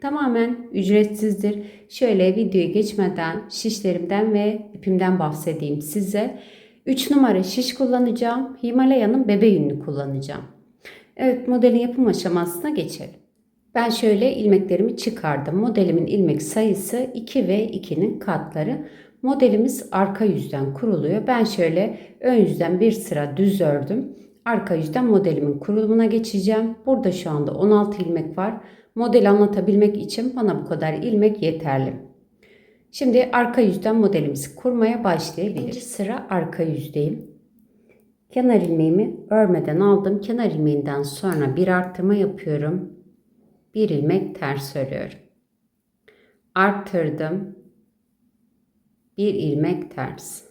tamamen ücretsizdir. Şöyle videoya geçmeden şişlerimden ve ipimden bahsedeyim size. 3 numara şiş kullanacağım. Himalaya'nın bebe yününü kullanacağım. Evet modelin yapım aşamasına geçelim. Ben şöyle ilmeklerimi çıkardım. Modelimin ilmek sayısı 2 ve 2'nin katları. Modelimiz arka yüzden kuruluyor. Ben şöyle ön yüzden bir sıra düz ördüm. Arka yüzden modelimin kurulumuna geçeceğim. Burada şu anda 16 ilmek var. Modeli anlatabilmek için bana bu kadar ilmek yeterli. Şimdi arka yüzden modelimizi kurmaya başlayabiliriz. İkinci sıra arka yüzdeyim. Kenar ilmeğimi örmeden aldım. Kenar ilmeğinden sonra bir arttırma yapıyorum. Bir ilmek ters örüyorum. Arttırdım. Bir ilmek ters.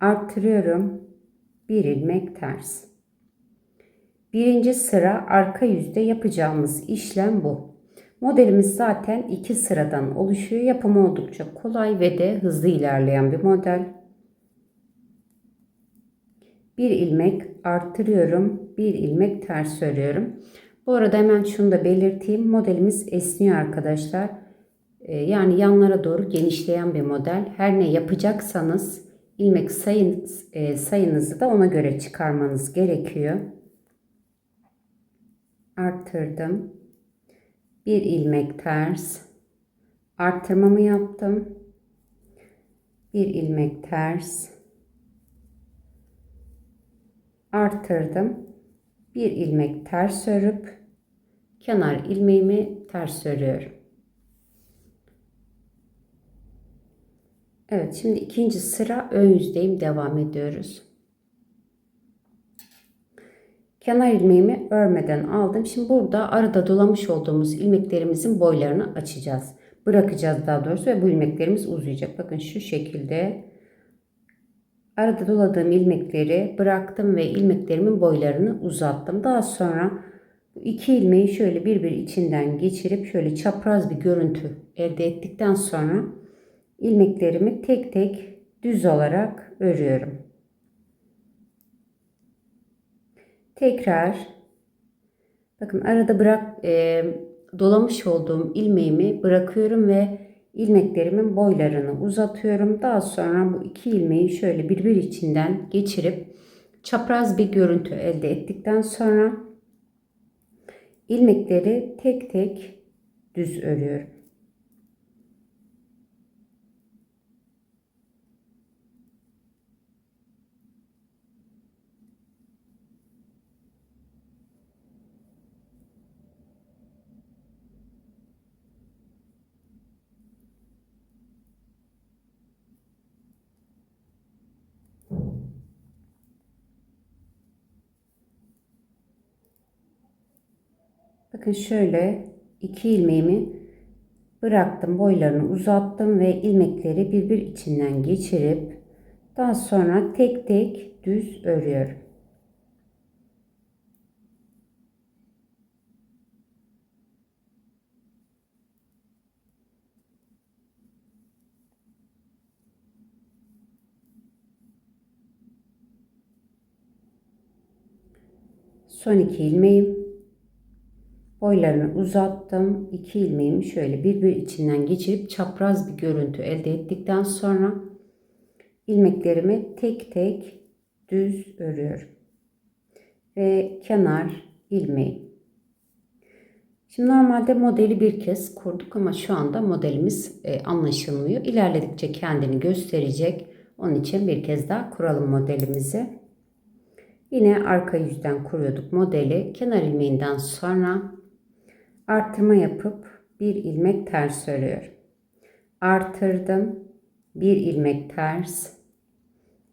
Arttırıyorum. Bir ilmek ters. Birinci sıra arka yüzde yapacağımız işlem bu. Modelimiz zaten iki sıradan oluşuyor. Yapımı oldukça kolay ve de hızlı ilerleyen bir model. Bir ilmek arttırıyorum. Bir ilmek ters örüyorum. Bu arada hemen şunu da belirteyim. Modelimiz esniyor arkadaşlar. Ee, yani yanlara doğru genişleyen bir model. Her ne yapacaksanız ilmek sayın, e, sayınızı da ona göre çıkarmanız gerekiyor. Arttırdım. Bir ilmek ters. Arttırmamı yaptım. Bir ilmek ters. Arttırdım. Bir ilmek ters örüp kenar ilmeğimi ters örüyorum. Evet şimdi ikinci sıra ön yüzdeyim devam ediyoruz. Kenar ilmeğimi örmeden aldım. Şimdi burada arada dolamış olduğumuz ilmeklerimizin boylarını açacağız. Bırakacağız daha doğrusu ve bu ilmeklerimiz uzayacak. Bakın şu şekilde arada doladığım ilmekleri bıraktım ve ilmeklerimin boylarını uzattım. Daha sonra iki ilmeği şöyle bir bir içinden geçirip şöyle çapraz bir görüntü elde ettikten sonra ilmeklerimi tek tek düz olarak örüyorum. Tekrar bakın arada bırak e, dolamış olduğum ilmeğimi bırakıyorum ve ilmeklerimin boylarını uzatıyorum. Daha sonra bu iki ilmeği şöyle birbir içinden geçirip çapraz bir görüntü elde ettikten sonra ilmekleri tek tek düz örüyorum. Bakın şöyle iki ilmeğimi bıraktım. Boylarını uzattım ve ilmekleri birbir içinden geçirip daha sonra tek tek düz örüyorum. Son iki ilmeğim boylarını uzattım. İki ilmeğimi şöyle birbir içinden geçirip çapraz bir görüntü elde ettikten sonra ilmeklerimi tek tek düz örüyorum. Ve kenar ilmeği. Şimdi normalde modeli bir kez kurduk ama şu anda modelimiz e, anlaşılmıyor. İlerledikçe kendini gösterecek. Onun için bir kez daha kuralım modelimizi. Yine arka yüzden kuruyorduk modeli. Kenar ilmeğinden sonra arttırma yapıp bir ilmek ters örüyorum. Artırdım. Bir ilmek ters.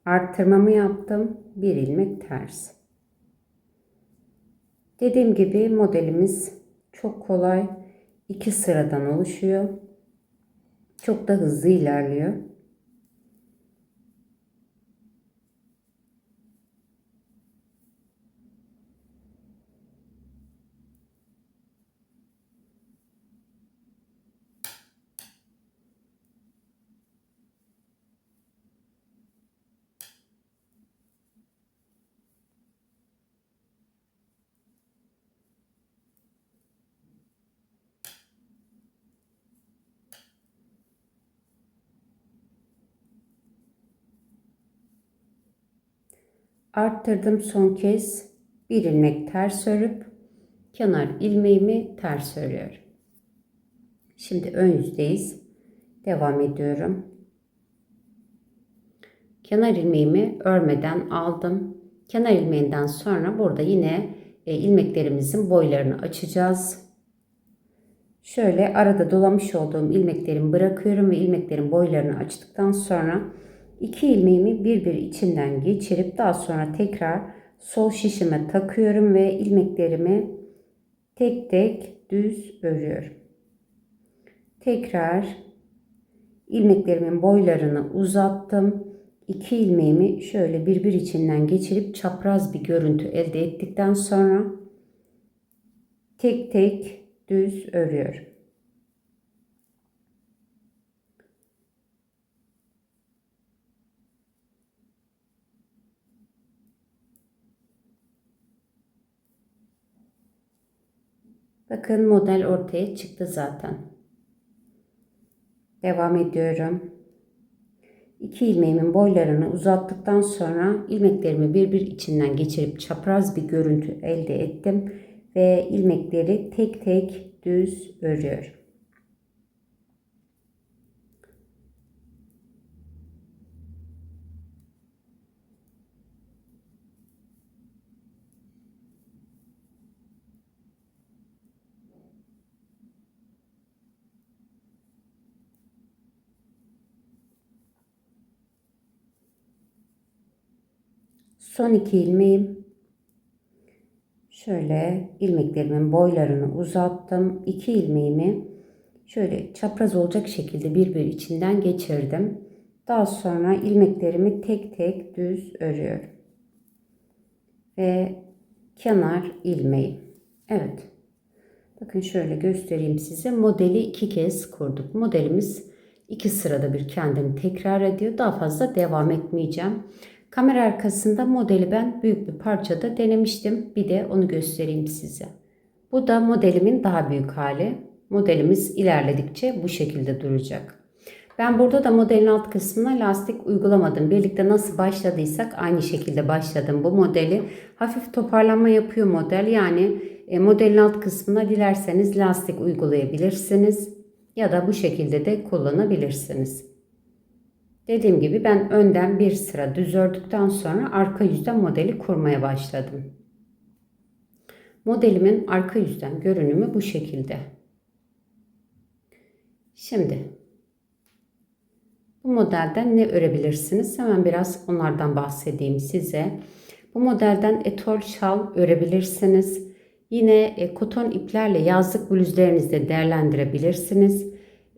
Arttırmamı yaptım. Bir ilmek ters. Dediğim gibi modelimiz çok kolay. iki sıradan oluşuyor. Çok da hızlı ilerliyor. Arttırdım son kez bir ilmek ters örüp kenar ilmeğimi ters örüyorum. Şimdi ön yüzdeyiz. Devam ediyorum. Kenar ilmeğimi örmeden aldım. Kenar ilmeğinden sonra burada yine e, ilmeklerimizin boylarını açacağız. Şöyle arada dolamış olduğum ilmeklerimi bırakıyorum ve ilmeklerin boylarını açtıktan sonra iki ilmeğimi bir bir içinden geçirip daha sonra tekrar sol şişime takıyorum ve ilmeklerimi tek tek düz örüyorum. Tekrar ilmeklerimin boylarını uzattım. İki ilmeğimi şöyle birbir içinden geçirip çapraz bir görüntü elde ettikten sonra tek tek düz örüyorum. Bakın model ortaya çıktı zaten. Devam ediyorum. İki ilmeğimin boylarını uzattıktan sonra ilmeklerimi birbir içinden geçirip çapraz bir görüntü elde ettim ve ilmekleri tek tek düz örüyorum. Son iki ilmeğim şöyle ilmeklerimin boylarını uzattım. İki ilmeğimi şöyle çapraz olacak şekilde birbir içinden geçirdim. Daha sonra ilmeklerimi tek tek düz örüyorum. Ve kenar ilmeği. Evet. Bakın şöyle göstereyim size. Modeli iki kez kurduk. Modelimiz iki sırada bir kendini tekrar ediyor. Daha fazla devam etmeyeceğim. Kamera arkasında modeli ben büyük bir parçada denemiştim. Bir de onu göstereyim size. Bu da modelimin daha büyük hali. Modelimiz ilerledikçe bu şekilde duracak. Ben burada da modelin alt kısmına lastik uygulamadım. Birlikte nasıl başladıysak aynı şekilde başladım bu modeli. Hafif toparlanma yapıyor model. Yani e, modelin alt kısmına dilerseniz lastik uygulayabilirsiniz. Ya da bu şekilde de kullanabilirsiniz. Dediğim gibi ben önden bir sıra düz ördükten sonra arka yüzden modeli kurmaya başladım. Modelimin arka yüzden görünümü bu şekilde. Şimdi bu modelden ne örebilirsiniz? Hemen biraz onlardan bahsedeyim size. Bu modelden etol şal örebilirsiniz. Yine e, koton iplerle yazlık bluzlarınızda değerlendirebilirsiniz.